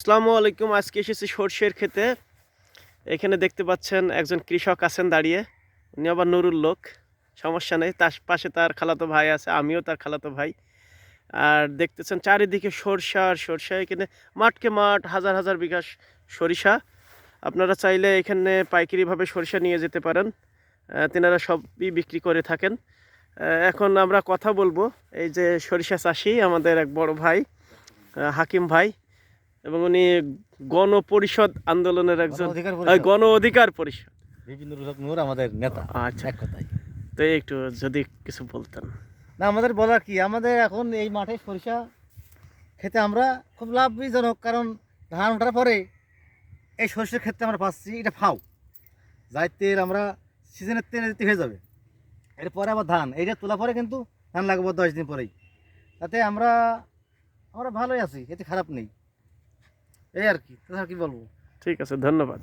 আসসালামু আলাইকুম, আজকে এসেছি সর্ষের খেতে এখানে দেখতে পাচ্ছেন একজন কৃষক আছেন দাঁড়িয়ে। উনি আবার নুরুল লোক, সমস্যা নেই। তার পাশে তার খালাতো ভাই আছে, আমিও তার খালাতো ভাই। আর দেখতেছেন চারিদিকে সরষা আর সরষা। এখানে মাঠকে মাঠ, হাজার হাজার বিঘা সরিষা। আপনারা চাইলে এখানে পাইকারিভাবে সরিষা নিয়ে যেতে পারেন। তেনারা সবই বিক্রি করে থাকেন। এখন আমরা কথা বলব। এই যে সরিষা চাষি, আমাদের এক বড় ভাই হাকিম ভাই। এবং উনি গণপরিষদ আন্দোলনের একজন গণ অধিকার পরিষদ। নূর আমাদের নেতা আচ্ছা। এক কথায়। তো একটু যদি কিছু বলতেন। না আমাদের বলার কি আমাদের এখন এই মাঠে সরিষা খেতে আমরা খুব লাভজনক কারণ ধান ওঠার পরে এই সরিষার ক্ষেত্রে আমরা পাচ্ছি এটা ফাও। যাই তেল আমরা সিজনের তেল দিতে হয়ে যাবে। এরপরে আবার ধান এইটা তোলা পরে কিন্তু ধান লাগবে দশ দিন পরেই। তাতে আমরা আমরা ভালোই আছি এতে খারাপ নেই। এই আর কি তাছাড়া কি বলব? ঠিক আছে ধন্যবাদ।